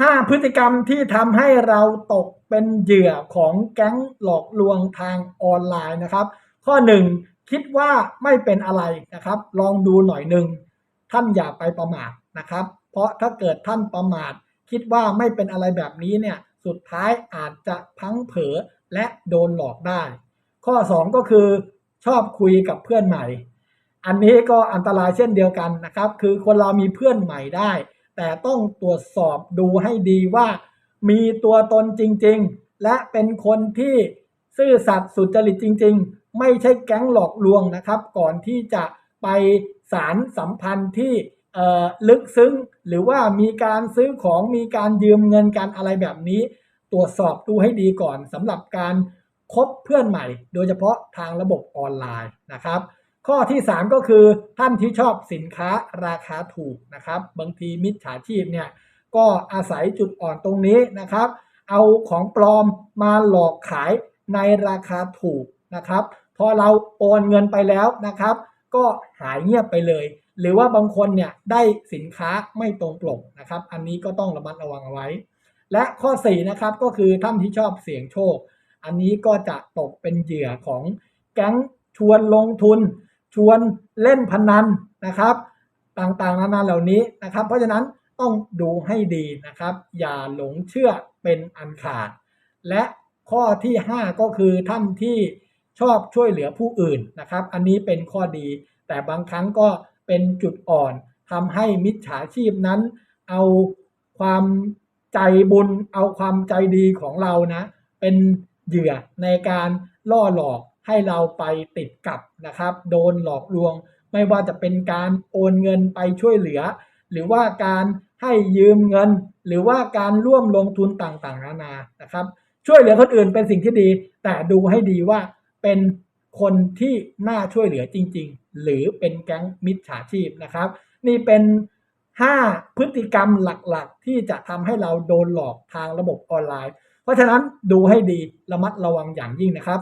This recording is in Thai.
5 พฤติกรรมที่ทำให้เราตกเป็นเหยื่อของแก๊งหลอกลวงทางออนไลน์นะครับ ข้อ 1 คิดว่าไม่เป็นอะไรนะครับ ลองดูหน่อยหนึ่งท่านอย่าไปประมาทนะครับ เพราะถ้าเกิดท่านประมาท คิดว่าไม่เป็นอะไรแบบนี้เนี่ยสุดท้ายอาจจะพังเผลอและโดนหลอกได้ ข้อ 2 ก็คือชอบคุยกับเพื่อนใหม่ อันนี้ก็อันตรายเช่นเดียวกันนะครับ คือคนเรามีเพื่อนใหม่ได้ แต่ต้องตรวจสอบดูให้ดีว่า มีตัวตนจริง ๆ และเป็นคนที่ซื่อสัตย์สุจริตจริง ๆ ไม่ใช่แก๊งหลอกลวงนะครับ ก่อนที่จะไปสารสัมพันธ์ที่ลึกซึ้ง หรือว่ามีการซื้อของมีการยืมเงินกันอะไรแบบนี้ ตรวจสอบดูให้ดีก่อนสำหรับการคบเพื่อนใหม่ โดยเฉพาะทางระบบออนไลน์นะครับ ข้อที่ 3 ก็คือท่านที่ชอบสินค้าราคาถูกนะครับ บางทีมิจฉาชีพเนี่ยก็อาศัยจุดอ่อนตรงนี้นะครับ เอาของปลอมมาหลอกขายในราคาถูกนะครับพอเราโอนเงินไปแล้วนะครับ ก็หายเงียบไปเลย หรือว่าบางคนเนี่ยได้สินค้าไม่ตรงปกนะครับ อันนี้ก็ต้องระมัดระวังเอาไว้ และข้อ4นะครับก็คือท่านที่ชอบเสี่ยงโชค อันนี้ก็จะตกเป็นเหยื่อของแก๊งชวนลงทุน ชวนเล่นพนันนะครับ ต่างๆนานาเหล่านี้นะครับ เพราะฉะนั้นต้องดูให้ดีนะครับ อย่าหลงเชื่อเป็นอันขาด และข้อที่ 5 ก็คือท่านที่ชอบช่วยเหลือผู้อื่นนะครับ อันนี้เป็นข้อดี แต่บางครั้งก็เป็นจุดอ่อนทำให้มิจฉาชีพนั้น เอาความใจบุญเอาความใจดีของเรานะ เป็นเหยื่อในการล่อหลอก ให้เราไปติดกับนะครับ โดนหลอกลวง ไม่ว่าจะเป็นการโอนเงินไปช่วยเหลือ หรือว่าการให้ยืมเงิน หรือว่าการร่วมลงทุนต่างๆ นานานะครับ ช่วยเหลือคนอื่นเป็นสิ่งที่ดี แต่ดูให้ดีว่าเป็นคนที่น่าช่วยเหลือจริง ๆ หรือเป็นแก๊งมิจฉาชีพนะครับ นี่เป็น 5 พฤติกรรมหลักๆ ที่จะทำให้เราโดนหลอกทางระบบออนไลน์ เพราะฉะนั้นดูให้ดีระมัดระวังอย่างยิ่งนะครับ